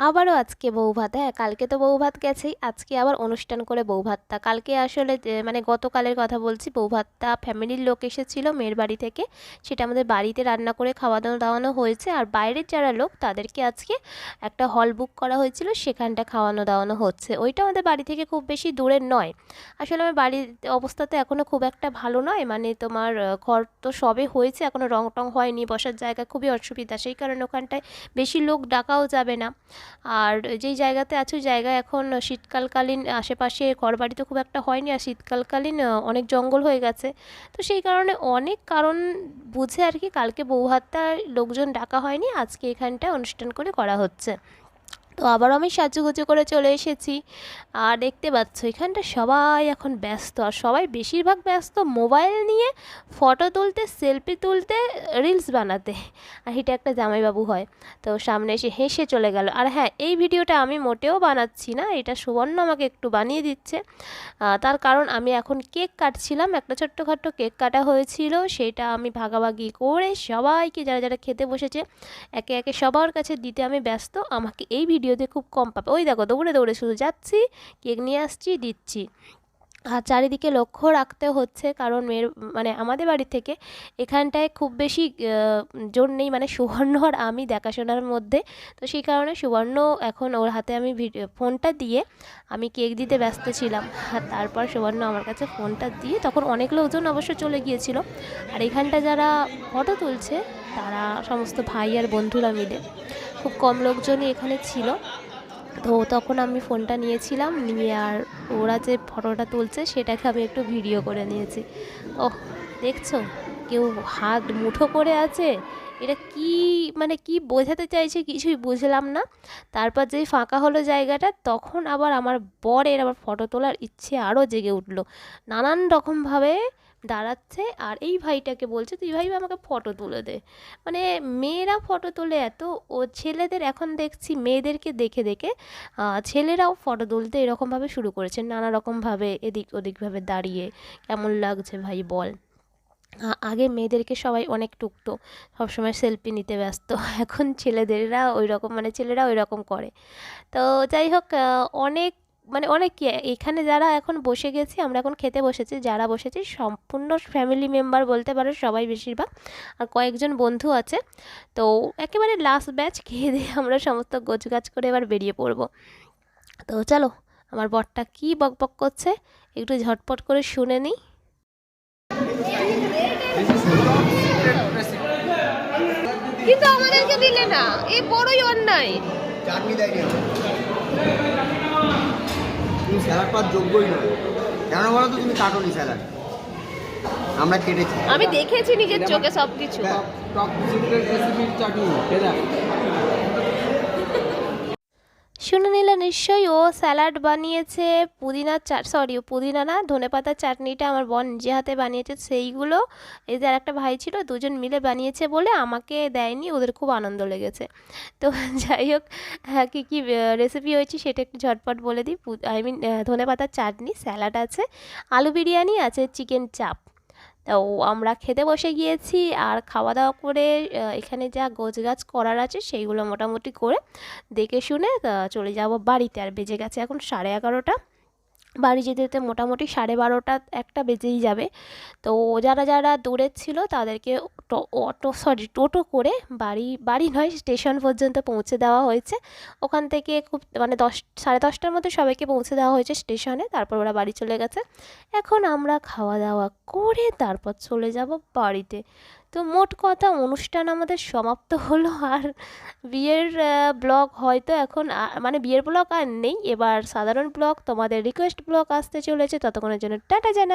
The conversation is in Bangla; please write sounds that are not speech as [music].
আবারও আজকে বউ ভাত হ্যাঁ কালকে তো বউ ভাত গেছেই, আজকে আবার অনুষ্ঠান করে বউ ভাতটা। কালকে আসলে মানে গতকালের কথা বলছি, বউ ভাতটা ফ্যামিলির লোক এসেছিল মেয়ের বাড়ি থেকে, সেটা আমাদের বাড়িতে রান্না করে খাওয়ানো দাওয়ানো হয়েছে, আর বাইরের যারা লোক তাদেরকে আজকে একটা হল বুক করা হয়েছিল, সেখানটা খাওয়ানো দাওয়ানো হচ্ছে। ওইটা আমাদের বাড়ি থেকে খুব বেশি দূরের নয়। আসলে আমার বাড়ির অবস্থা তো এখনও খুব একটা ভালো নয় মানে তোমার ঘর তো সবে হয়েছে এখনও রং টং হয়নি, বসার জায়গা খুবই অসুবিধা, সেই কারণে ওখানটায় বেশি লোক ডাকাও যাবে না। আর যেই জায়গাতে আছি, ওই জায়গায় এখন শীতকালকালীন আশেপাশে ঘরবাড়ি তো খুব একটা হয়নি, আর শীতকালকালীন অনেক জঙ্গল হয়ে গেছে। তো সেই কারণে অনেক কারণ বুঝে আর কি কালকে বৌভাতটা লোকজন ডাকা হয়নি, আজকে এখানটা অনুষ্ঠান করে করা হচ্ছে। তো আবার আমি সাজুগুজু করে চলে এসেছি। আর দেখতে পাচ্ছ, এখানটা সবাই এখন ব্যস্ত। আর সবাই বেশিরভাগ ব্যস্ত মোবাইল নিয়ে ফটো তুলতে, সেলফি তুলতে, রিলস বানাতে। আর এটা একটা জামাইবাবু হয়। তো সামনে এসে হেসে চলে গেল। আর হ্যাঁ এই ভিডিওটা আমি মোটেও বানাচ্ছি না। এটা সুবর্ণ আমাকে একটু বানিয়ে দিচ্ছে। তার কারণ আমি এখন কেক কাটছিলাম। একটা ছোট্টখাট্টো কেক কাটা হয়েছিল। সেটা আমি ভাগাভাগি করে সবাইকে, যারা যারা খেতে বসেছে, একে একে সবার কাছে দিতে আমি ব্যস্ত। আমাকে এই ভিডিওতে খুব কম পাবে। ওই দেখো দৌড়ে দৌড়ে শুধু যাচ্ছি কেক নিয়ে আসছি দিচ্ছি। চারিদিকে লক্ষ্য রাখতে হচ্ছে, কারণ মেয়ের মানে আমাদের বাড়ি থেকে এখানটায় খুব বেশি জোর নেই মানে সুবর্ণ আর আমি দেখাশোনার মধ্যে। তো সেই কারণে সুবর্ণ এখন ওর হাতে আমি ফোনটা দিয়ে আমি কেক দিতে ব্যস্ত ছিলাম। আর তারপর সুবর্ণ আমার কাছে ফোনটা দিয়ে তখন অনেক লোকজন অবশ্য চলে গিয়েছিল। আর এখানটা যারা ফটো তুলছে, তারা সমস্ত ভাই আর বন্ধুরা মিলে। খুব কম লোকজনই এখানে ছিল। তো তখন আমি ফোনটা নিয়েছিলাম, নিয়ে আর ওরা যে ফটোটা তুলছে সেটাকে আমি একটু ভিডিও করে নিয়েছি। ওহ, দেখছ? কেউ হাত মুঠো করে আছে? এটা কি মানে কি বোঝাতে চাইছে কিছুই বুঝলাম না। তারপর যেই ফাঁকা হলো জায়গাটা, তখন আবার আমার বরের আবার ফটো তোলার ইচ্ছে আরও জেগে উঠল। নানান রকমভাবে দাঁড়াচ্ছে আর এই ভাইটাকে বলছে, তুই ভাই আমাকে ফটো তুলে দে। মানে মেয়েরা ফটো তোলে এত, ও ছেলেদের এখন দেখছি মেয়েদেরকে দেখে দেখে ছেলেরাও ফটো তুলতে এরকমভাবে শুরু করেছে নানা রকমভাবে এদিক ওদিকভাবে দাঁড়িয়ে, কেমন লাগছে ভাই বল। আগে মেয়েদেরকে সবাই অনেক টুকতো, সবসময় সেলফি নিতে ব্যস্ত, এখন ছেলেদেররা ওই রকম মানে ছেলেরা ওই রকম করে। তো যাই হোক অনেক মানে অনেক কি এখানে যারা এখন বসে গেছি আমরা এখন খেতে বসেছি যারা বসেছি সম্পূর্ণ ফ্যামিলি মেম্বার বলতে পারো সবাই বেশিরভাগ আর কয়েকজন বন্ধু আছে। তো একেবারে লাস্ট ব্যাচ খেয়ে দিয়ে আমরা সমস্ত গোছগাছ করে এবার বেরিয়ে পড়ব। তো চলো আমার বরটা কি বকবক করছে একটু ঝটপট করে শুনে নিই। কিন্তু আমাদেরকে দিলে না এই বড়ই অন্যায়। চাটনি দেয়নি আমার। তুমি স্যালাড পাওয়ার যোগ্যই নয়। কেন বলো তো তুমি কাটোনি স্যালাড আমরা কেটেছি। আমি দেখেছি নিজের চোখে সব কিছু। টক সিক্রেট রেসিপির চাটনি এটা শুনে নিলে নিশ্চয়ই ও স্যালাড বানিয়েছে পুদিনার চাট সরি পুদিনা না ধনেপাতার চাটনিটা আমার বোন নিজে হাতে বানিয়েছে, সেইগুলো এই যে একটা ভাই ছিল, দুজন মিলে বানিয়েছে বলে আমাকে দেয়নি, ওদের খুব আনন্দ লেগেছে। তো [laughs] যাই হোক হ্যাঁ কী কী রেসিপি হয়েছে সেটা একটু ঝটপট বলে দিই আই মিন ধনেপাতার চাটনি, স্যালাড আছে, আলু বিরিয়ানি আছে চিকেন চাপ তো আমরা খেতে বসে গিয়েছি আর খাওয়া দাওয়া করে এখানে যা গোছগাছ করার আছে সেইগুলো মোটামুটি করে দেখে শুনে চলে যাব বাড়িতে। আর বেজে গেছে এখন সাড়ে এগারোটা। বাড়ি যেতে যেতে মোটামুটি সাড়ে বারোটা একটা বেজেই যাবে। তো যারা যারা দূরের ছিল তাদেরকে অটো সরি টোটো করে বাড়ি বাড়ি নয়, স্টেশন পর্যন্ত পৌঁছে দেওয়া হয়েছে। ওখান থেকে খুব মানে দশ, সাড়ে দশটার মধ্যে সবাইকে পৌঁছে দেওয়া হয়েছে স্টেশনে, তারপর ওরা বাড়ি চলে গেছে। এখন আমরা খাওয়া দাওয়া করে তারপর চলে যাব বাড়িতে। তো মোট কথা অনুষ্ঠান আমাদের সমাপ্ত হলো আর বিয়ের ব্লগ হয়তো এখন মানে বিয়ের ব্লগ আর নেই। এবার সাধারণ ব্লগ, তোমাদের রিকোয়েস্ট ব্লগ আসতে চলেছে। ততক্ষণের জন্য টাটা জানা